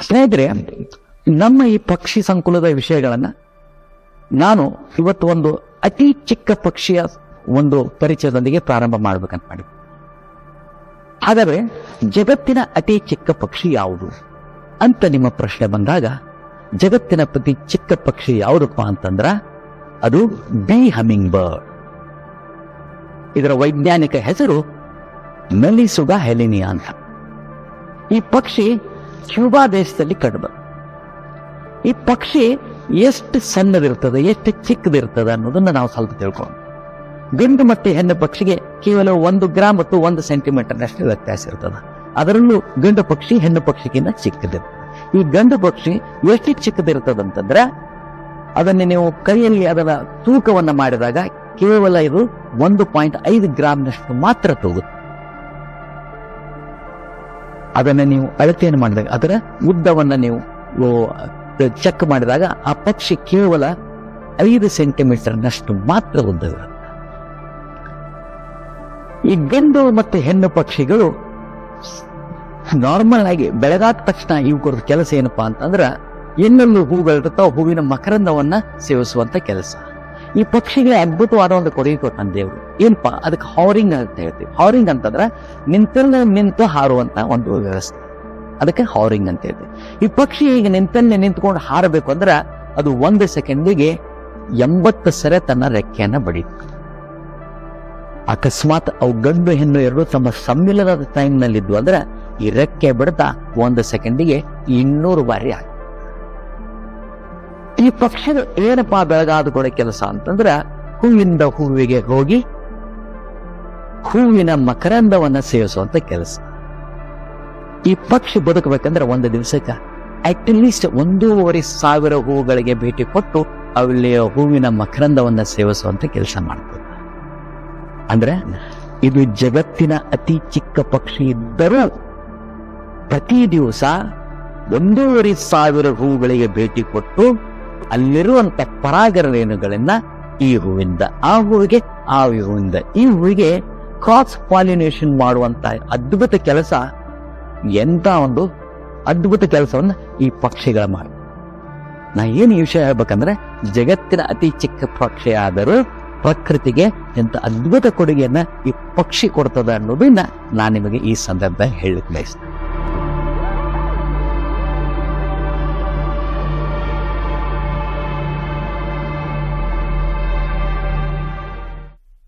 ಸ್ನೇಹಿತರೆ, ನಮ್ಮ ಈ ಪಕ್ಷಿ ಸಂಕುಲದ ವಿಷಯಗಳನ್ನ ನಾನು ಇವತ್ತು ಒಂದು ಅತಿ ಚಿಕ್ಕ ಪಕ್ಷಿಯ ಒಂದು ಪರಿಚಯದೊಂದಿಗೆ ಪ್ರಾರಂಭ ಮಾಡಬೇಕಂತ ಮಾಡಿ ಆದರೆ, ಜಗತ್ತಿನ ಅತಿ ಚಿಕ್ಕ ಪಕ್ಷಿ ಯಾವುದು ಅಂತ ನಿಮ್ಮ ಪ್ರಶ್ನೆ ಬಂದಾಗ, ಜಗತ್ತಿನ ಪ್ರತಿ ಚಿಕ್ಕ ಪಕ್ಷಿ ಯಾವುದಪ್ಪ ಅಂತಂದ್ರ, ಅದು ಬಿ ಹಮಿಂಗ್ ಬರ್ಡ್ ಇದರ ವೈಜ್ಞಾನಿಕ ಹೆಸರು ಮೆಲಿಸುಗ ಹೆಲಿನಿಯಾ ಅಂತ. ಈ ಪಕ್ಷಿ ಕ್ಯೂಬಾ ದೇಶದಲ್ಲಿ ಕಂಡುಬರು ಈ ಪಕ್ಷಿ ಎಷ್ಟು ಸಣ್ಣದಿರ್ತದೆ, ಎಷ್ಟು ಚಿಕ್ಕದಿರ್ತದೆ ಅನ್ನೋದನ್ನ ನಾವು ಸ್ವಲ್ಪ ತಿಳ್ಕೊಂಡು ಗಂಡು ಮತ್ತು ಹೆಣ್ಣು ಪಕ್ಷಿಗೆ ಕೇವಲ ಒಂದು ಗ್ರಾಮ್ ಮತ್ತು ಒಂದು ಸೆಂಟಿಮೀಟರ್ ಅಷ್ಟು ವ್ಯತ್ಯಾಸ ಇರ್ತದೆ. ಅದರಲ್ಲೂ ಗಂಡು ಪಕ್ಷಿ ಹೆಣ್ಣು ಪಕ್ಷಿಗಿಂತ ಚಿಕ್ಕದಿರ್ತದೆ ಈ ಗಂಡು ಪಕ್ಷಿ ಎಷ್ಟು ಚಿಕ್ಕದಿರ್ತದಂತಂದ್ರೆ ಅದನ್ನು ನೀವು ಕೈಯಲ್ಲಿ ಅದರ ತೂಕವನ್ನು ಮಾಡಿದಾಗ ಕೇವಲ ಇದು ಒಂದು ಪಾಯಿಂಟ್ ಐದು ಗ್ರಾಮ್ನಷ್ಟು ಮಾತ್ರ ತೂಗುತ್ತೆ. ಅದನ್ನ ನೀವು ಅಳತೆಯನ್ನು ಮಾಡಿದಾಗ, ಅದರ ಉದ್ದವನ್ನು ನೀವು ಚೆಕ್ ಮಾಡಿದಾಗ ಆ ಪಕ್ಷಿ ಕೇವಲ ಐದು ಸೆಂಟಿಮೀಟರ್ನಷ್ಟು ಮಾತ್ರ ಉದ್ದ ಈ ಗಂಡು ಮತ್ತು ಹೆಣ್ಣು ಪಕ್ಷಿಗಳು ನಾರ್ಮಲ್ ಆಗಿ ಬೆಳಗಾದ ತಕ್ಷಣ ಇವುಗಳ ಕೆಲಸ ಏನಪ್ಪಾ ಅಂತಂದ್ರೆ ಎಲ್ಲೆಲ್ಲೂ ಹೂಗಳಿರ್ತಾವ ಹೂವಿನ ಮಕರಂದವನ್ನ ಸೇವಿಸುವಂತ ಕೆಲಸ. ಈ ಪಕ್ಷಿಗಳ ಅದ್ಭುತವಾದ ಒಂದು ಕೊಡುಗೆ ಕೊಟ್ಟಾನ ದೇವರು. ಏನಪ್ಪಾ, ಅದಕ್ಕೆ ಹಾರಿಂಗ್ ಅಂತ ಹೇಳ್ತೀವಿ. ಹಾರಿಂಗ್ ಅಂತಂದ್ರೆ ನಿಂತಲ್ಲೇ ನಿಂತು ಹಾರುವಂತ ಒಂದು ವ್ಯವಸ್ಥೆ. ಅದಕ್ಕೆ ಹಾರಿಂಗ್ ಅಂತ ಹೇಳ್ತೀವಿ. ಈ ಪಕ್ಷಿ ಈಗ ನಿಂತಲ್ಲೇ ನಿಂತ್ಕೊಂಡು ಹಾರಬೇಕು ಅಂದ್ರೆ ಅದು ಒಂದು ಸೆಕೆಂಡಿಗೆ ಎಂಬತ್ತು ಸರೆ ತನ್ನ ರೆಕ್ಕೆಯನ್ನ ಬಡಿತು ಅಕಸ್ಮಾತ್ ಅವು ಗಂಡು ಹೆಣ್ಣು ಎರಡು ತಮ್ಮ ಸಮ್ಮಿಲನದ ಟೈಮ್ನಲ್ಲಿದ್ವು ಅಂದ್ರೆ ಈ ರೆಕ್ಕೆ ಬಿಡ್ತಾ ಒಂದು ಸೆಕೆಂಡಿಗೆ ಇನ್ನೂರು ಬಾರಿ ಆಗ ಈ ಪಕ್ಷಿಗಳು ಏನಪ್ಪ ಬೆಳಗಾದ ಕೊಡೋ ಕೆಲಸ ಅಂತಂದ್ರೆ ಹೂವಿಂದ ಹೂವಿಗೆ ಹೋಗಿ ಹೂವಿನ ಮಕರಂದವನ್ನ ಸೇವಿಸುವಂತ ಕೆಲಸ. ಈ ಪಕ್ಷಿ ಬದುಕಬೇಕಂದ್ರೆ ಒಂದು ದಿವಸಕ್ಕೆ ಅಟ್ ಲೀಸ್ಟ್ ಒಂದೂವರೆ ಸಾವಿರ ಹೂಗಳಿಗೆ ಭೇಟಿ ಕೊಟ್ಟು ಅಲ್ಲಿಯ ಹೂವಿನ ಮಕರಂದವನ್ನ ಸೇವಿಸುವಂತ ಕೆಲಸ ಮಾಡ್ತದೆ ಅಂದ್ರೆ ಇದು ಜಗತ್ತಿನ ಅತಿ ಚಿಕ್ಕ ಪಕ್ಷಿ ಇದ್ದರೂ ಪ್ರತಿ ದಿವಸ ಒಂದೂವರೆ ಸಾವಿರ ಹೂಗಳಿಗೆ ಭೇಟಿ ಕೊಟ್ಟು ಅಲ್ಲಿರುವಂತ ಪರಾಗರ ರೇಣುಗಳನ್ನ ಈ ಹೂವಿಂದ ಆ ಹೂವಿಗೆ ಆ ಹೂವಿಂದ ಈ ಹೂವಿಗೆ ಕ್ರಾಸ್ ಪಾಲಿನೇಷನ್ ಮಾಡುವಂತ ಅದ್ಭುತ ಕೆಲಸ, ಎಂತ ಒಂದು ಅದ್ಭುತ ಕೆಲಸವನ್ನ ಈ ಪಕ್ಷಿಗಳ ಮಾಡಿ. ನಾ ಏನು ವಿಷಯ ಹೇಳ್ಬೇಕಂದ್ರೆ, ಜಗತ್ತಿನ ಅತಿ ಚಿಕ್ಕ ಪಕ್ಷಿ ಆದರೂ ಪ್ರಕೃತಿಗೆ ಎಂತ ಅದ್ಭುತ ಕೊಡುಗೆಯನ್ನ ಈ ಪಕ್ಷಿ ಕೊಡ್ತದೆ ಅನ್ನೋದನ್ನ ನಾನು ನಿಮಗೆ ಈ ಸಂದರ್ಭ ಹೇಳಕ್ ಬಯಸ್ತೇನೆ.